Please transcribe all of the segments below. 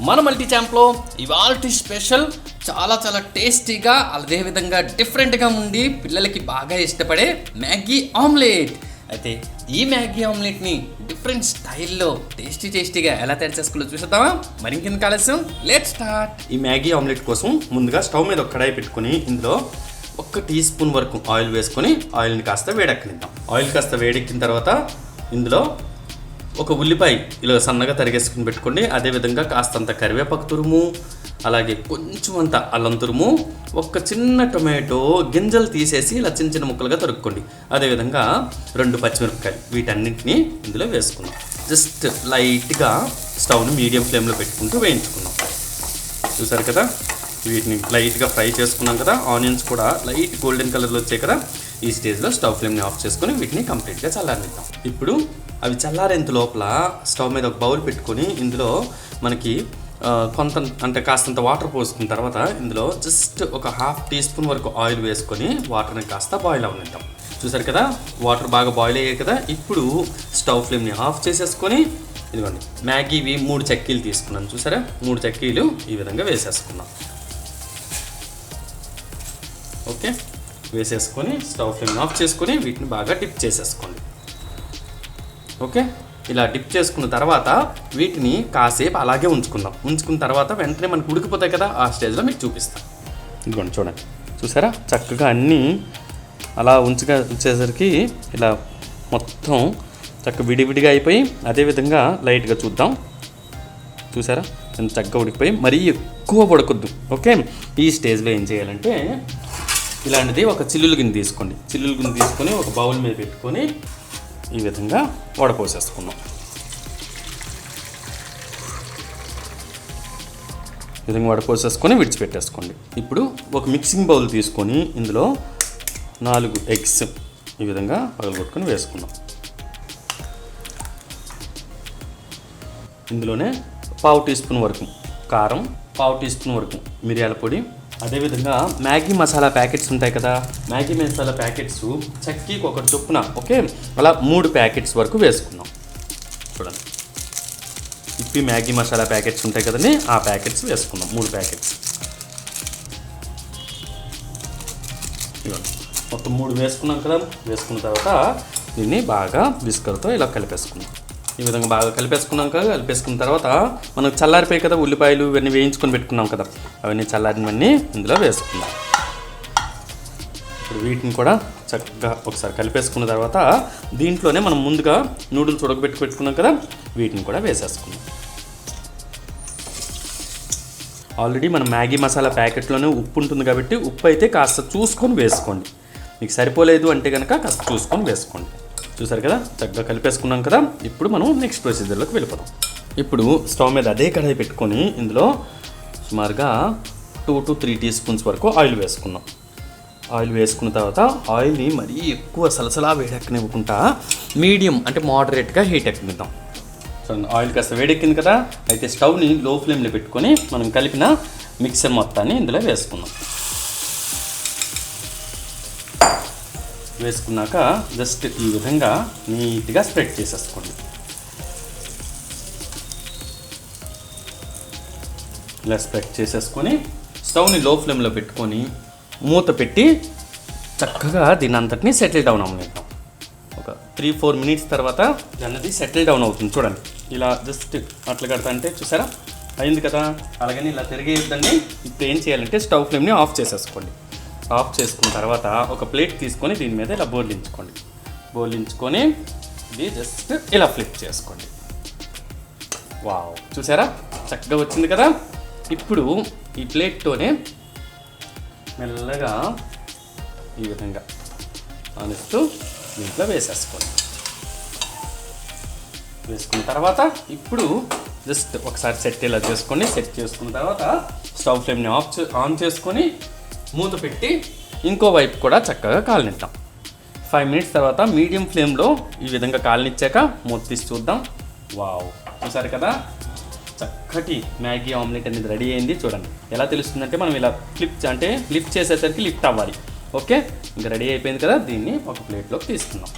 మన మల్టీ ఛాంప్లో ఇవాల్టి స్పెషల్ చాలా చాలా టేస్టీగా అదేవిధంగా డిఫరెంట్గా ఉండి పిల్లలకి బాగా ఇష్టపడే మ్యాగీ ఆమ్లెట్. అయితే ఈ మ్యాగీ ఆమ్లెట్ని డిఫరెంట్ స్టైల్లో టేస్టీ టేస్టీగా ఎలా తయారు చేసుకోవాలో చూసేద్దామా? మరి ఇంకెందుకు ఆలస్యం? లెట్ స్టార్ట్ ఈ మ్యాగీ ఆమ్లెట్ కోసం ముందుగా స్టవ్ మీద ఒక కడాయి పెట్టుకొని ఇందులో ఒక టీ స్పూన్ వరకు ఆయిల్ వేసుకొని ఆయిల్ని కాస్త వేడెక్కనిద్దాం. ఆయిల్ కాస్త వేడెక్కిన తర్వాత ఇందులో ఒక ఉల్లిపాయ ఇలా సన్నగా తరిగేసుకుని పెట్టుకోండి. అదేవిధంగా కాస్తంత కరివేపాకు తురుము అలాగే కొంచెం అంత అల్లం తురుము ఒక చిన్న టొమాటో గింజలు తీసేసి ఇలా చిన్న చిన్న ముక్కలుగా తరుక్కోండి. అదేవిధంగా రెండు పచ్చిమిరపకాయలు వీటన్నింటినీ ఇందులో వేసుకుందాం. జస్ట్ లైట్గా స్టవ్ని మీడియం ఫ్లేమ్లో పెట్టుకుంటూ వేయించుకుందాం. చూసారు కదా? వీటిని లైట్గా ఫ్రై చేసుకున్నాం కదా? ఆనియన్స్ కూడా లైట్ గోల్డెన్ కలర్లో వచ్చాయి కదా? ఈ స్టేజ్లో స్టవ్ ఫ్లేమ్ని ఆఫ్ చేసుకొని వీటిని కంప్లీట్గా చల్లారనిద్దాం. ఇప్పుడు అవి చల్లారేంత లోపల స్టవ్ మీద ఒక బౌల్ పెట్టుకొని ఇందులో మనకి కొంత అంటే కాస్తంత వాటర్ పోసుకున్న తర్వాత ఇందులో జస్ట్ ఒక హాఫ్ టీ స్పూన్ వరకు ఆయిల్ వేసుకొని వాటర్ని కాస్త బాయిల్ అవనిద్దాం చూసారు కదా? వాటర్ బాగా బాయిల్ అయ్యాయి కదా? ఇప్పుడు స్టవ్ ఫ్లేమ్ని ఆఫ్ చేసేసుకొని ఇదిగోండి మ్యాగీవి మూడు చక్కీలు తీసుకున్నాను. చూసారా? మూడు చక్కీలు ఈ విధంగా వేసేసుకున్నాం. ఓకే? వేసేసుకొని స్టవ్ ఫ్లేమ్ ఆఫ్ చేసుకొని వీటిని బాగా డిప్ చేసేసుకోండి. ఓకే? ఇలా డిప్ చేసుకున్న తర్వాత వీటిని కాసేపు అలాగే ఉంచుకుందాం. ఉంచుకున్న తర్వాత వెంటనే మనకు ఉడికిపోతాయి కదా ఆ స్టేజ్లో మీకు చూపిస్తాను ఇదిగోండి చూడండి. చూసారా? చక్కగా అన్నీ అలా ఉంచగా ఉంచేసరికి ఇలా మొత్తం చక్కగా విడివిడిగా అయిపోయి అదేవిధంగా లైట్గా చూద్దాం. చూసారా? ఎంత చక్కగా ఉడికిపోయి మరీ ఎక్కువ ఉడకొద్దు. ఓకే? ఈ స్టేజ్లో ఏం చేయాలంటే ఇలాంటిది ఒక చిల్లులు గిన్నె తీసుకోండి. చిల్లులు గిన్నె తీసుకొని ఒక బౌల్ మీద పెట్టుకొని ఈ విధంగా వడపోసేసుకున్నాం ఈ విధంగా వడపోసేసుకొని విడిచిపెట్టేసుకోండి. ఇప్పుడు ఒక మిక్సింగ్ బౌల్ తీసుకొని ఇందులో నాలుగు ఎగ్స్ ఈ విధంగా పగలగొట్టుకొని వేసుకున్నాం ఇందులోనే పావు టీ స్పూన్ వరకు కారం పావు టీ స్పూన్ వరకు మిరియాల పొడి అదేవిధంగా మ్యాగీ మసాలా ప్యాకెట్స్ ఉంటాయి కదా. మ్యాగీ మసాలా ప్యాకెట్స్ చక్కీకి ఒకటి చొప్పున ఓకే? అలా మూడు ప్యాకెట్స్ వరకు వేసుకున్నాం. చూడండి. ఇప్పి మ్యాగీ మసాలా ప్యాకెట్స్ ఉంటాయి కదండి ఆ ప్యాకెట్స్ వేసుకున్నాం మూడు ప్యాకెట్స్. మొత్తం మూడు వేసుకున్నాం కదా వేసుకున్న తర్వాత దీన్ని బాగా విస్కర్తో ఇలా కలిపేసుకున్నాం. ఈ విధంగా బాగా కలిపేసుకున్నాక కలిపేసుకున్న తర్వాత మనకు చల్లారిపోయి కదా ఉల్లిపాయలు ఇవన్నీ వేయించుకొని పెట్టుకున్నాం కదా. అవన్నీ చల్లారినవన్నీ ఇందులో వేసుకుందాం. ఇప్పుడు వీటిని కూడా చక్కగా ఒకసారి కలిపేసుకున్న తర్వాత దీంట్లోనే మనం ముందుగా నూడిల్స్ ఉడకబెట్టి పెట్టుకున్నాం కదా వీటిని కూడా వేసేసుకుందాం. ఆల్రెడీ మన మ్యాగీ మసాలా ప్యాకెట్లోనే ఉప్పు ఉంటుంది కాబట్టి ఉప్పు అయితే కాస్త చూసుకొని వేసుకోండి. మీకు సరిపోలేదు అంటే కనుక కాస్త చూసుకొని వేసుకోండి. చూసారు కదా? చక్కగా కలిపేసుకున్నాం కదా? ఇప్పుడు మనం నెక్స్ట్ ప్రొసీజర్లోకి వెళ్ళిపోదాం. ఇప్పుడు స్టవ్ మీద అదే కడాయి పెట్టుకొని ఇందులో సుమారుగా two to three teaspoons వరకు ఆయిల్ వేసుకున్నాం. ఆయిల్ వేసుకున్న తర్వాత ఆయిల్ని మరీ ఎక్కువ సలసలా వేడెక్కనివ్వకుండా మీడియం అంటే మోడరేట్గా హీట్ ఎక్కనిద్దాం. సో ఆయిల్ కాస్త వేడెక్కింది కదా? అయితే స్టవ్ని లో ఫ్లేమ్లో పెట్టుకొని మనం కలిపిన మిక్సర్ మొత్తాన్ని ఇందులో వేసుకుందాం. వేసుకున్నాక జస్ట్ ఈ విధంగా నీట్గా స్ప్రెడ్ చేసేసుకోండి. ఇలా స్ప్రెడ్ చేసేసుకొని స్టవ్ని లో ఫ్లేమ్లో పెట్టుకొని మూత పెట్టి చక్కగా దీని అంతటిని సెటిల్ డౌన్ అవ్వనిద్దాం. ఒక త్రీ ఫోర్ మినిట్స్ తర్వాత అన్నది సెటిల్ డౌన్ అవుతుంది చూడండి. ఇలా జస్ట్ అట్లా కడతా అంటే చూసారా? అయింది కదా? అలాగని ఇలా తిరిగేద్దండి. ఇప్పుడు ఏం చేయాలంటే స్టవ్ ఫ్లేమ్ని ఆఫ్ చేసేసుకోండి. ఆఫ్ చేసుకున్న తర్వాత ఒక ప్లేట్ తీసుకొని దీని మీద ఇలా బోర్లించుకోండి. బోర్లించుకొని ఇది జస్ట్ ఇలా ఫ్లిప్ చేసుకోండి. వావ్. చూసారా? చక్కగా వచ్చింది కదా? ఇప్పుడు ఈ ప్లేట్తోనే మెల్లగా ఈ విధంగా ఆనిస్తూ దీంట్లో వేసేసుకోండి. వేసుకున్న తర్వాత ఇప్పుడు జస్ట్ ఒకసారి సెట్ ఇలా చేసుకోండి సెట్ చేసుకున్న తర్వాత స్టవ్ ఫ్లేమ్ని ఆఫ్ చే- ఆన్ చేసుకొని మూత పెట్టి ఇంకో వైపు కూడా చక్కగా కాలనిద్దాం ఫైవ్ మినిట్స్ తర్వాత మీడియం ఫ్లేమ్లో ఈ విధంగా కాలనిచ్చాక మూత తీసి చూద్దాం. వావ్ చూసారు కదా? చక్కటి మ్యాగీ ఆమ్లెట్ అనేది రెడీ అయింది. చూడండి. ఎలా తెలుస్తుందంటే మనం ఇలా ఫ్లిప్ అంటే లిఫ్ట్ చేసేసరికి లిఫ్ట్ అవ్వాలి. ఓకే ఇంకా రెడీ అయిపోయింది కదా? దీన్ని ఒక ప్లేట్లోకి తీసుకుందాం.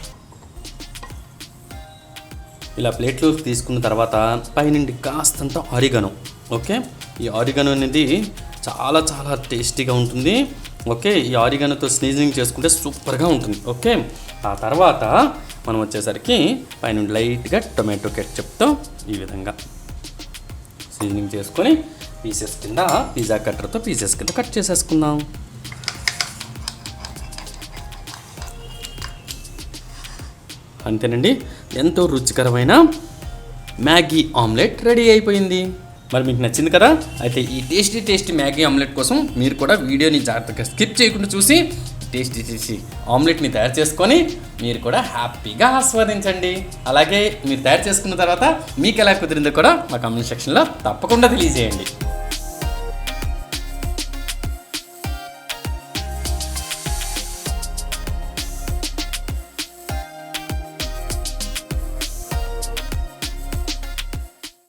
ఇలా ప్లేట్లోకి తీసుకున్న తర్వాత పైనుండి కాస్తంత ఆరిగనం. ఓకే ఈ ఆరిగనం అనేది చాలా చాలా టేస్టీగా ఉంటుంది. ఓకే ఈ ఆరిగానతో స్నీజింగ్ చేసుకుంటే సూపర్గా ఉంటుంది. ఓకే ఆ తర్వాత మనం వచ్చేసరికి పైన లైట్గా టొమాటో కెట్చప్తో ఈ విధంగా సీజనింగ్ చేసుకొని పీసెస్ కింద పిజ్జా కట్టర్తో పీసెస్ కింద కట్ చేసేసుకుందాం. అంతేనండి ఎంతో రుచికరమైన మ్యాగీ ఆమ్లెట్ రెడీ అయిపోయింది. మరి మీకు నచ్చింది కదా? అయితే ఈ టేస్టీ టేస్టీ మ్యాగీ ఆమ్లెట్ కోసం మీరు కూడా వీడియోని జాగ్రత్తగా స్కిప్ చేయకుండా చూసి టేస్టీ టేస్టీ ఆమ్లెట్ని తయారు చేసుకొని మీరు కూడా హ్యాపీగా ఆస్వాదించండి. అలాగే మీరు తయారు చేసుకున్న తర్వాత మీకు ఎలా కుదిరిందో కూడా మా కామెంట్ సెక్షన్లో తప్పకుండా తెలియజేయండి.